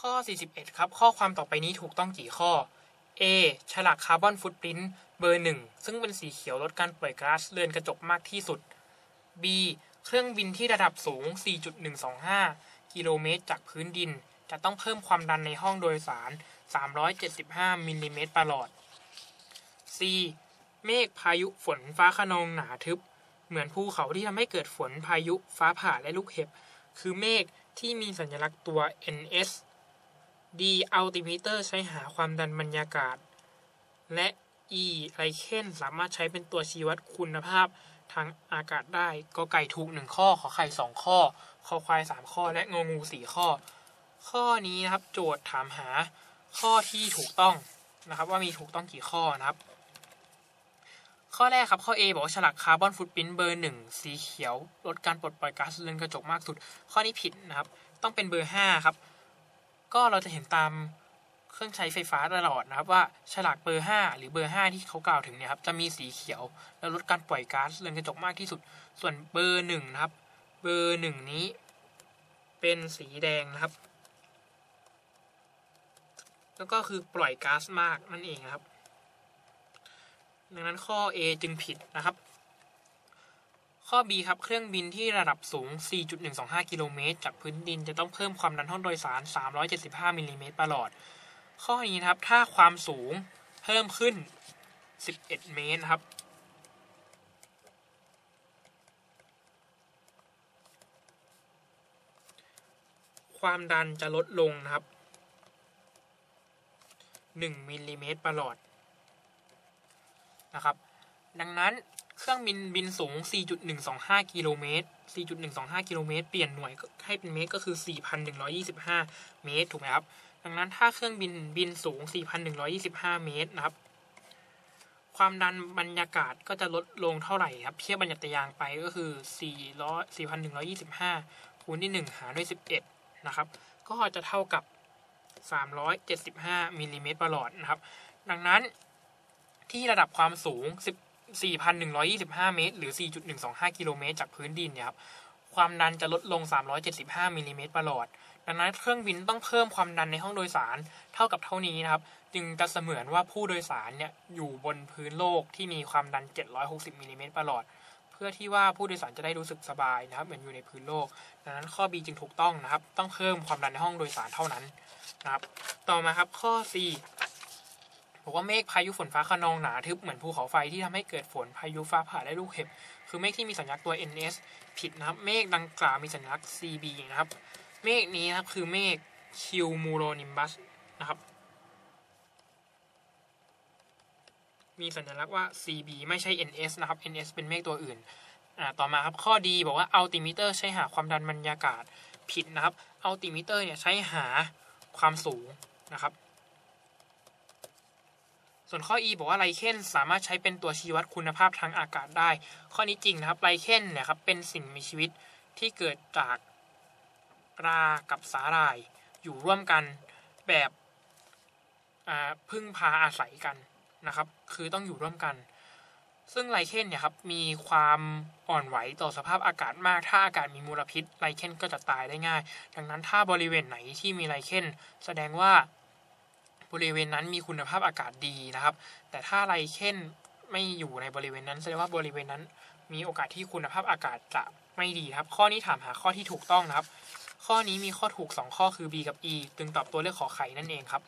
ข้อ 41 ครับ ข้อความต่อไปนี้ถูกต้องกี่ข้อ A ฉลากคาร์บอนฟุตปรินต์เบอร์ 1 ซึ่งเป็นสีเขียวลดการปล่อยก๊าซเรือนกระจกมากที่สุด B เครื่องบินที่ระดับสูง 4.125 กิโลเมตรจากพื้นดิน จะต้องเพิ่มความดันในห้องโดยสาร 375 มิลลิเมตรประหลอด C เมฆพายุฝนฟ้าคะนองหนาทึบ เหมือนภูเขาที่ทำให้เกิดฝนพายุฟ้าผ่าและลูกเห็บ คือเมฆที่มีสัญลักษณ์ตัว NS D อัลติมิเตอร์ใช้หาความดันบรรยากาศ และ E ไรเคนสามารถใช้เป็นตัวชี้วัดคุณภาพทางอากาศได้ก็ไก่ถูกหนึ่งข้อ ขอไข่สองข้อ คอควายสามข้อ และงองูสี่ข้อ ข้อนี้นะครับโจทย์ถามหาข้อที่ถูกต้องนะครับ ว่ามีถูกต้องกี่ข้อนะครับ ข้อแรกครับข้อ A บอกว่าฉลากคาร์บอนฟุตปรินเบอร์หนึ่งสีเขียว ลดการปลดปล่อยก๊าซเรือนกระจกมากสุด ข้อนี้ผิดนะครับ ต้องเป็นเบอร์ห้าครับ ก็เราจะเห็นตามเครื่องใช้ไฟฟ้าตลอดนะครับ ว่าฉลากเบอร์ 5 หรือเบอร์ 5 ที่เขากล่าวถึงเนี่ยครับจะมีสีเขียว แล้วลดการปล่อยก๊าซเรือนกระจกมากที่สุด ส่วนเบอร์หนึ่งนะครับ เบอร์หนึ่งนี้ เป็นสีแดงนะครับ แล้วก็คือปล่อยก๊าซมากนั่นเองครับ ดังนั้นข้อ A จึงผิดนะครับ ข้อ B ครับเครื่องบินที่ระดับสูง 4.125 กิโลเมตร จากพื้นดินจะต้องเพิ่มความดันห้องโดยสาร 375 มิลลิเมตรประหลอด ข้อนี้นะครับ ถ้าความสูงเพิ่มขึ้น 11 เมตรครับ ความดันจะลดลงนะครับ 1 มิลลิเมตรประหลอดนะครับ ดังนั้น เครื่องบินบินสูง 4.125 กิโลเมตร 4.125 กิโลเมตร เปลี่ยนหน่วยให้เป็นเมตรก็คือ 4,125 เมตร ถูกไหมครับ ดังนั้นถ้าเครื่องบินบินสูง 4,125 เมตรนะครับ ความดันบรรยากาศก็จะลดลงเท่าไหร่ครับ เทียบบรรยัตยางไปก็คือ 400 4,125 คูณที่ 1 หารด้วย 11 นะครับ ก็จะเท่ากับ 375มิลลิเมตรประหลอดนะครับ ดังนั้นที่ระดับความสูง 4,125 เมตร หรือ 4.125 กิโลเมตรจากพื้นดินเนี่ยครับ ความดันจะลดลง 375 มิลลิเมตรประหลอด ดังนั้นเครื่องบินต้องเพิ่มความดันในห้องโดยสารเท่ากับเท่านี้นะครับ จึงจะเสมือนว่าผู้โดยสารเนี่ยอยู่บนพื้นโลกที่มีความดัน 760 มิลลิเมตรประหลอด เพื่อที่ว่าผู้โดยสารจะได้รู้สึกสบายนะครับ เหมือนอยู่ในพื้นโลก ดังนั้นข้อ B จึงถูกต้องนะครับ ต้องเพิ่มความดันในห้องโดยสารเท่านั้นนะครับ ต่อมาครับข้อ C บอกว่าเมฆพายุฝนฟ้าคะนองหนาทึบเหมือนภูเขาไฟที่ทำให้เกิดฝนพายุฟ้าผ่าและลูกเห็บ คือเมฆที่มีสัญลักษณ์ตัว NS ผิดนะครับ เมฆดังกล่าวมีสัญลักษณ์ CB นะครับ เมฆนี้นะครับคือเมฆ Cumulonimbus นะครับ มีสัญลักษณ์ว่า CB ไม่ใช่ NS นะครับ NS เป็นเมฆตัวอื่นอ่าต่อมาครับข้อดีบอกว่าอัลติมิเตอร์ใช้หาความดันบรรยากาศผิดนะครับอัลติมิเตอร์เนี่ยใช้หาความสูงนะครับ ส่วนข้อ E บอกว่าไลเคนสามารถใช้เป็นตัวชี้วัดคุณภาพทางอากาศได้ ข้อนี้จริงนะครับไลเคนเนี่ยครับเป็นสิ่งมีชีวิตที่เกิดจากปลากับสาหร่าย อยู่ร่วมกันแบบพึ่งพาอาศัยกันนะครับ คือต้องอยู่ร่วมกัน ซึ่งไลเคนเนี่ยครับมีความอ่อนไหวต่อสภาพอากาศมาก ถ้าอากาศมีมลพิษไลเคนก็จะตายได้ง่าย ดังนั้นถ้าบริเวณไหนที่มีไลเคนแสดงว่า บริเวณนั้นมีคุณภาพอากาศดีนะครับ แต่ถ้าไรเช่นไม่อยู่ในบริเวณนั้นแสดงว่าบริเวณนั้น มีโอกาสที่คุณภาพอากาศจะไม่ดีครับ ข้อนี้ถามหาข้อที่ถูกต้องนะครับ ข้อนี้มีข้อถูก 2 ข้อคือ B กับ E จึงตอบตัวเลือกขอไข่นั่นเองครับ